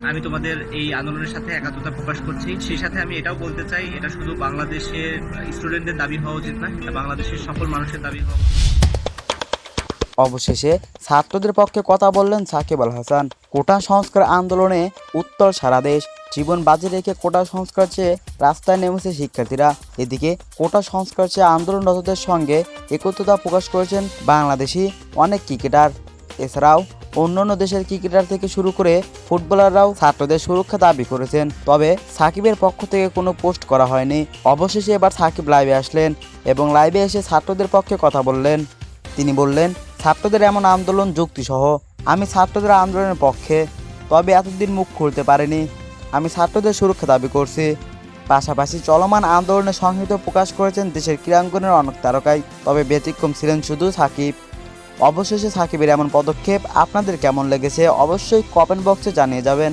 আমি তোমাদের এই আন্দোলনের সাথে একাত্মতা প্রকাশ করছি। সেই সাথে আমি এটাও বলতে চাই, এটা শুধু বাংলাদেশের স্টুডেন্টদের দাবি হওয়া উচিত না, এটা বাংলাদেশের সকল মানুষের দাবি হওয়া। অবশেষে ছাত্রদের পক্ষে কথা বললেন সাকিব আল হাসান। কোটা সংস্কার আন্দোলনে উত্তর সারা দেশ, জীবন বাজি রেখে কোটা সংস্কার চেয়ে রাস্তায় নেমেছে শিক্ষার্থীরা। এদিকে কোটা সংস্কার চেয়ে আন্দোলনরতদের সঙ্গে একত্রতা প্রকাশ করেছেন বাংলাদেশি অনেক ক্রিকেটার। এছাড়াও অন্যান্য দেশের ক্রিকেটার থেকে শুরু করে ফুটবলাররাও ছাত্রদের সুরক্ষা দাবি করেছেন। তবে সাকিবের পক্ষ থেকে কোনো পোস্ট করা হয়নি। অবশেষে এবার সাকিব লাইভে আসলেন এবং লাইভে এসে ছাত্রদের পক্ষে কথা বললেন। তিনি বললেন, ছাত্রদের এমন আন্দোলন, যুক্তিসহ। আমি ছাত্রদের আন্দোলনের পক্ষে। তবে এতদিন মুখ খুলতে পারিনি। আমি ছাত্রদের সুরক্ষা দাবি করছি। পাশাপাশি চলমান আন্দোলনে সংহিত প্রকাশ করেছেন দেশের ক্রীড়াঙ্গনের অনেক তারকাই। তবে ব্যতিক্রম ছিলেন শুধু সাকিব। অবশেষে সাকিবের এমন পদক্ষেপ আপনাদের কেমন লেগেছে অবশ্যই কমেন্ট বক্সে জানিয়ে যাবেন।